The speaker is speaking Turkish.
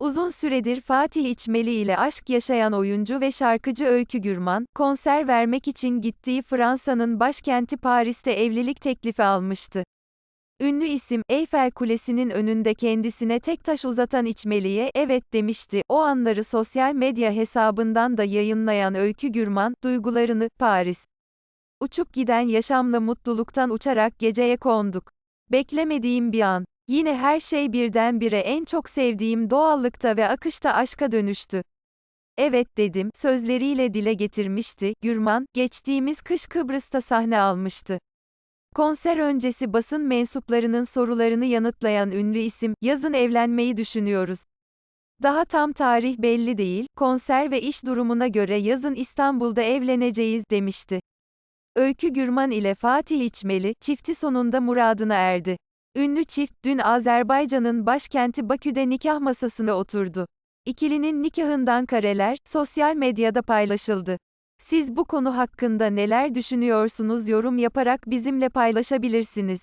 Uzun süredir Fatih İçmeli ile aşk yaşayan oyuncu ve şarkıcı Öykü Gürman, konser vermek için gittiği Fransa'nın başkenti Paris'te evlilik teklifi almıştı. Ünlü isim, Eyfel Kulesi'nin önünde kendisine tek taş uzatan İçmeli'ye evet demişti. O anları sosyal medya hesabından da yayınlayan Öykü Gürman, duygularını, Paris. Uçup giden yaşamla mutluluktan uçarak geceye konduk. Beklemediğim bir an. Yine her şey birdenbire en çok sevdiğim doğallıkta ve akışta aşka dönüştü. Evet dedim, sözleriyle dile getirmişti, Gürman, geçtiğimiz kış Kıbrıs'ta sahne almıştı. Konser öncesi basın mensuplarının sorularını yanıtlayan ünlü isim, yazın evlenmeyi düşünüyoruz. Daha tam tarih belli değil, konser ve iş durumuna göre yazın İstanbul'da evleneceğiz demişti. Öykü Gürman ile Fatih İçmeli, çifti sonunda muradına erdi. Ünlü çift, dün Azerbaycan'ın başkenti Bakü'de nikah masasına oturdu. İkilinin nikahından kareler, sosyal medyada paylaşıldı. Siz bu konu hakkında neler düşünüyorsunuz yorum yaparak bizimle paylaşabilirsiniz.